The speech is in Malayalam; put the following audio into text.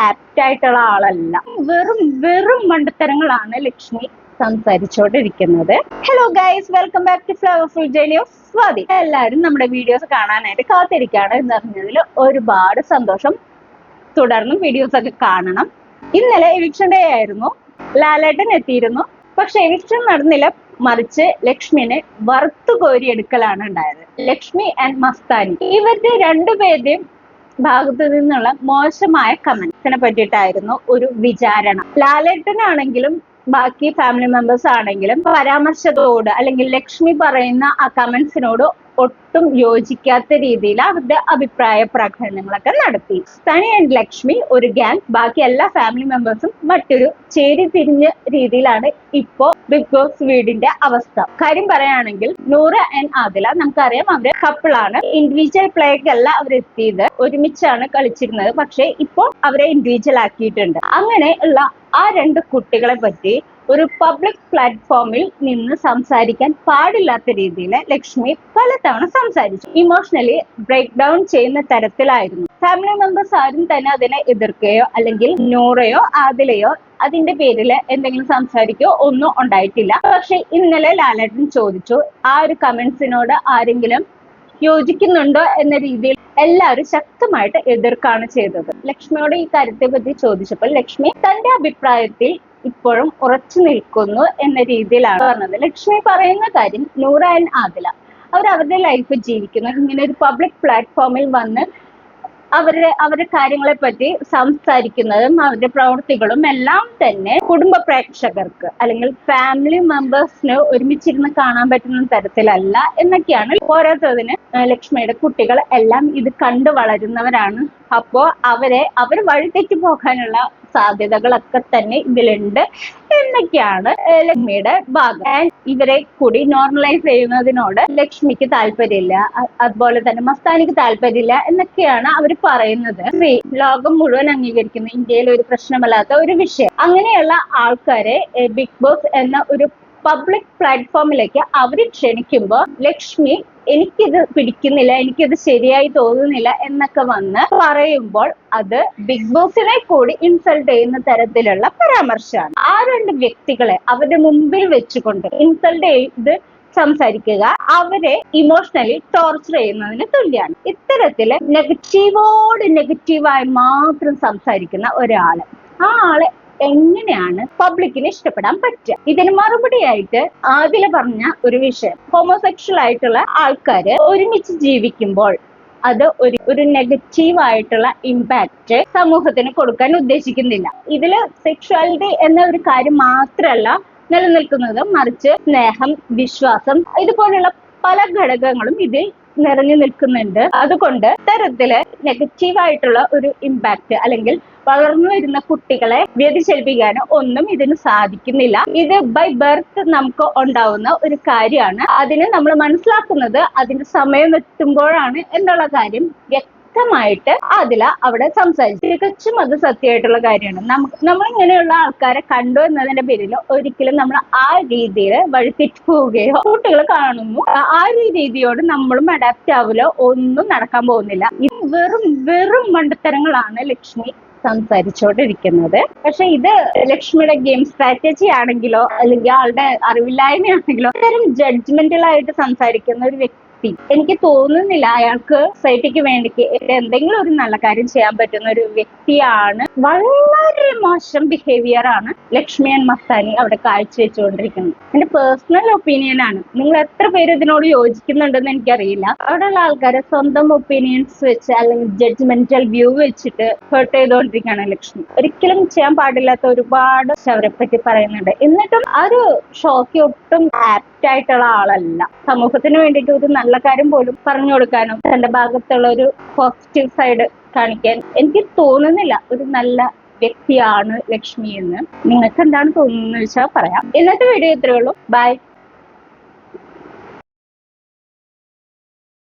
ആപ്റ്റ് ആയിട്ടുള്ള ആളല്ല. വെറും വെറും മണ്ടത്തരങ്ങളാണ് Lakshmi സംസാരിച്ചോണ്ടിരിക്കുന്നത്. Hello guys welcome back to flowerful journey of Swathi എല്ലാവരും നമ്മുടെ വീഡിയോസ് കാണാനായിട്ട് കാത്തിരിക്കുകയാണ് എന്ന് ഒരുപാട് സന്തോഷം. തുടർന്നും വീഡിയോസ് ഒക്കെ കാണണം. ഇന്നലെ എവിക്ഷൻ ഡേ ആയിരുന്നു. ലാലേട്ടൻ എത്തിയിരുന്നു. പക്ഷെ എവിക്ഷൻ നടന്നില്ല. മറിച്ച് ലക്ഷ്മിനെ വറുത്തു കോരിയെടുക്കലാണ് ഉണ്ടായത്. ലക്ഷ്മി ആൻഡ് മസ്താനി. ഇവരുടെ രണ്ടുപേരുടെയും ഭാഗത്തു നിന്നുള്ള മോശമായ കമന്റ്സിനെ പറ്റിയിട്ടായിരുന്നു ഒരു വിചാരണ. ലാലേട്ടനാണെങ്കിലും ബാക്കി ഫാമിലി മെമ്പേഴ്സ് ആണെങ്കിലും പരാമർശത്തോട് അല്ലെങ്കിൽ ലക്ഷ്മി പറയുന്ന ആ കമന്റ്സിനോട് ഒട്ടും യോജിക്കാത്ത രീതിയിൽ അവരുടെ അഭിപ്രായ പ്രകടനങ്ങളൊക്കെ നടത്തി. സണി ആൻഡ് ലക്ഷ്മി ഒരു ഗ്യാങ് ബാക്കി എല്ലാ ഫാമിലി മെമ്പേഴ്സും മറ്റൊരു ചേരി തിരിഞ്ഞ രീതിയിലാണ് ഇപ്പോ ബിഗ് ബോസ് വീടിന്റെ അവസ്ഥ. കാര്യം പറയുകയാണെങ്കിൽ നൂറ ആൻഡ് ആദില നമുക്കറിയാം അവർ കപ്പിളാണ് ഇൻഡിവിജ്വൽ പ്ലേക്കല്ല അവർ എത്തിയത്. ഒരുമിച്ചാണ് കളിച്ചിരുന്നത്. പക്ഷെ ഇപ്പോൾ അവരെ ഇൻഡിവിജ്വൽ ആക്കിയിട്ടുണ്ട്. അങ്ങനെ ഉള്ള ആ രണ്ട് കുട്ടികളെ പറ്റി ഒരു പബ്ലിക് പ്ലാറ്റ്ഫോമിൽ നിന്ന് സംസാരിക്കാൻ പാടില്ലാത്ത രീതിയിൽ ലക്ഷ്മി പലതവണ സംസാരിച്ചു. ഇമോഷണലി ബ്രേക്ക് ഡൗൺ ചെയ്യുന്ന തരത്തിലായിരുന്നു. ഫാമിലി മെമ്പേഴ്സ് ആരും തന്നെ അതിനെ എതിർക്കുകയോ അല്ലെങ്കിൽ നൂറയോ ആദിലയോ അതിന്റെ പേരിൽ എന്തെങ്കിലും സംസാരിക്കുകയോ ഒന്നും ഉണ്ടായിട്ടില്ല. പക്ഷെ ഇന്നലെ ലാലേട്ടൻ ചോദിച്ചു ആ ഒരു കമന്റ്സിനോട് ആരെങ്കിലും യോജിക്കുന്നുണ്ടോ എന്ന രീതിയിൽ എല്ലാവരും ശക്തമായിട്ട് എതിർക്കാണ് ചെയ്തത്. ലക്ഷ്മിയോട് ഈ കാര്യത്തെ പറ്റി ചോദിച്ചപ്പോൾ ലക്ഷ്മി തന്റെ അഭിപ്രായത്തിൽ ഇപ്പോഴും ഉറച്ചു നിൽക്കുന്നു എന്ന രീതിയിലാണ് പറഞ്ഞത്. ലക്ഷ്മി പറയുന്ന കാര്യം നൂറ ആൻഡ് ആദില. അവർ അവരുടെ ലൈഫ് ജീവിക്കുന്നു. ഇങ്ങനെ ഒരു പബ്ലിക് പ്ലാറ്റ്ഫോമിൽ വന്ന് അവരുടെ അവരുടെ കാര്യങ്ങളെ പറ്റി സംസാരിക്കുന്നതും അവരുടെ പ്രവൃത്തികളും എല്ലാം തന്നെ കുടുംബ പ്രേക്ഷകർക്ക് അല്ലെങ്കിൽ ഫാമിലി മെമ്പേഴ്സിന് ഒരുമിച്ചിരുന്ന് കാണാൻ പറ്റുന്ന തരത്തിലല്ല എന്നൊക്കെയാണ് ഓരോരുത്തതിന് ലക്ഷ്മിയുടെ കുട്ടികൾ എല്ലാം ഇത് കണ്ടു വളരുന്നവരാണ്. അപ്പോ അവരെ അവർ വഴിതെറ്റി പോകാനുള്ള സാധ്യതകളൊക്കെ തന്നെ ഇതിലുണ്ട് എന്നൊക്കെയാണ് ലക്ഷ്മിയുടെ ഭാഗം. And ഇവരെ കൂടി നോർമലൈസ് ചെയ്യുന്നതിനോട് ലക്ഷ്മിക്ക് താല്പര്യമില്ല അതുപോലെ തന്നെ മസ്താനിക്ക് താല്പര്യമില്ല എന്നൊക്കെയാണ് അവർ പറയുന്നത്. ലോകം മുഴുവൻ അംഗീകരിക്കുന്ന ഇന്ത്യയിൽ ഒരു പ്രശ്നമല്ലാത്ത ഒരു വിഷയം. അങ്ങനെയുള്ള ആൾക്കാരെ ബിഗ് ബോസ് എന്ന ഒരു പബ്ലിക് പ്ലാറ്റ്ഫോമിലേക്ക് അവർ ക്ഷണിക്കുമ്പോൾ ലക്ഷ്മി എനിക്കിത് പിടിക്കുന്നില്ല എനിക്കിത് ശരിയായി തോന്നുന്നില്ല എന്നൊക്കെ വന്ന് പറയുമ്പോൾ അത് ബിഗ് ബോസിനെ കൂടി ഇൻസൾട്ട് ചെയ്യുന്ന തരത്തിലുള്ള പരാമർശമാണ്. ആ രണ്ട് വ്യക്തികളെ അവരുടെ മുമ്പിൽ വെച്ചുകൊണ്ട് ഇൻസൾട്ട് ചെയ്ത് സംസാരിക്കുക അവരെ ഇമോഷണലി ടോർച്ചർ ചെയ്യുന്നതിന് തുല്യമാണ് ഇത്തരത്തിൽ നെഗറ്റീവോട് നെഗറ്റീവായി മാത്രം സംസാരിക്കുന്ന ഒരാൾ ആ ആളെ എങ്ങനെയാണ് പബ്ലിക്കിന് ഇഷ്ടപ്പെടാൻ പറ്റുക? ഇതിന് മറുപടിയായിട്ട് ആദില പറഞ്ഞ ഒരു വിഷയം. ഹോമോസെക്ഷൽ ആയിട്ടുള്ള ആൾക്കാര് ഒരുമിച്ച് ജീവിക്കുമ്പോൾ അത് ഒരു ഒരു നെഗറ്റീവ് ആയിട്ടുള്ള ഇമ്പാക്റ്റ് സമൂഹത്തിന് കൊടുക്കാൻ ഉദ്ദേശിക്കുന്നില്ല. ഇതിൽ സെക്ഷുവാലിറ്റി എന്ന ഒരു കാര്യം മാത്രമല്ല നിലനിൽക്കുന്നത്. മറിച്ച് സ്നേഹം വിശ്വാസം ഇതുപോലുള്ള പല ഘടകങ്ങളും ഇതിൽ നിറഞ്ഞു നിൽക്കുന്നുണ്ട്. അതുകൊണ്ട് ഇത്തരത്തിൽ നെഗറ്റീവ് ആയിട്ടുള്ള ഒരു ഇമ്പാക്റ്റ് അല്ലെങ്കിൽ വളർന്നു വരുന്ന കുട്ടികളെ വ്യതിചലിപ്പിക്കാനോ ഒന്നും ഇതിന് സാധിക്കുന്നില്ല. ഇത് ബൈ ബർത്ത് നമുക്ക് ഉണ്ടാവുന്ന ഒരു കാര്യമാണ്. അതിന് നമ്മൾ മനസ്സിലാക്കുന്നത് അതിന്റെ സമയം എത്തുമ്പോഴാണ് എന്നുള്ള കാര്യം വ്യക്തമായിട്ട് അതില അവിടെ സംസാരിച്ചു തികച്ചും അത് സത്യമായിട്ടുള്ള കാര്യമാണ്. നമുക്ക് നമ്മൾ ഇങ്ങനെയുള്ള ആൾക്കാരെ കണ്ടു എന്നതിന്റെ പേരിൽ ഒരിക്കലും നമ്മൾ ആ രീതിയിൽ വഴിതെറ്റി പോവുകയോ കുട്ടികൾ കാണുന്നു. ആ- ആ ഒരു രീതിയോട് നമ്മളും അഡാപ്റ്റ് ആവില്ല. ഒന്നും നടക്കാൻ പോകുന്നില്ല. ഇത് വെറും വെറും മണ്ടത്തരങ്ങളാണ് ലക്ഷ്മി. സംസാരിച്ചോണ്ടിരിക്കുന്നത്. പക്ഷെ ഇത് ലക്ഷ്മിയുടെ ഗെയിം സ്ട്രാറ്റജി ആണെങ്കിലോ അല്ലെങ്കിൽ ആളുടെ അറിവില്ലായ്മയാണെങ്കിലോ ഇത്തരം ജഡ്ജ്മെന്റൽ ആയിട്ട് സംസാരിക്കുന്ന ഒരു വ്യക്തി എനിക്ക് തോന്നുന്നില്ല അയാൾക്ക് സൊസൈറ്റിക്ക് വേണ്ടി എന്തെങ്കിലും ഒരു നല്ല കാര്യം ചെയ്യാൻ പറ്റുന്ന ഒരു വ്യക്തിയാണ്. വളരെ മോശം ബിഹേവിയർ ആണ് ലക്ഷ്മി ആൻഡ് മസ്താനി അവിടെ കാഴ്ചവെച്ചുകൊണ്ടിരിക്കുന്നത് എന്റെ പേഴ്സണൽ ഒപ്പീനിയൻ ആണ്. നിങ്ങൾ എത്ര പേര് ഇതിനോട് യോജിക്കുന്നുണ്ടെന്ന് എനിക്കറിയില്ല. അവിടെയുള്ള ആൾക്കാരെ സ്വന്തം ഒപ്പീനിയൻസ് വെച്ച് അല്ലെങ്കിൽ ജഡ്ജ്മെന്റൽ വ്യൂ വെച്ചിട്ട് ഹേർട്ട് ചെയ്തുകൊണ്ടിരിക്കുകയാണ് ലക്ഷ്മി. ഒരിക്കലും ചെയ്യാൻ പാടില്ലാത്ത ഒരുപാട് അവരെ പറ്റി പറയുന്നുണ്ട്. എന്നിട്ടും ആ ഒരു ഷോക്ക് ഒട്ടും ആപ്റ്റ് ആയിട്ടുള്ള ആളല്ല. സമൂഹത്തിന് വേണ്ടിയിട്ട് ഒരു നല്ല കാര്യം പോലും പറഞ്ഞു കൊടുക്കാനും തന്റെ ഭാഗത്തുള്ള ഒരു പോസിറ്റീവ് സൈഡ് കാണിക്കാൻ എനിക്ക് തോന്നുന്നില്ല ഒരു നല്ല വ്യക്തിയാണ് ലക്ഷ്മി എന്ന്. നിങ്ങൾക്ക് എന്താണ് തോന്നുന്നത് വെച്ചാൽ പറയാം. ഇന്നത്തെ വീഡിയോ ഇത്രയേ ഉള്ളൂ. ബൈ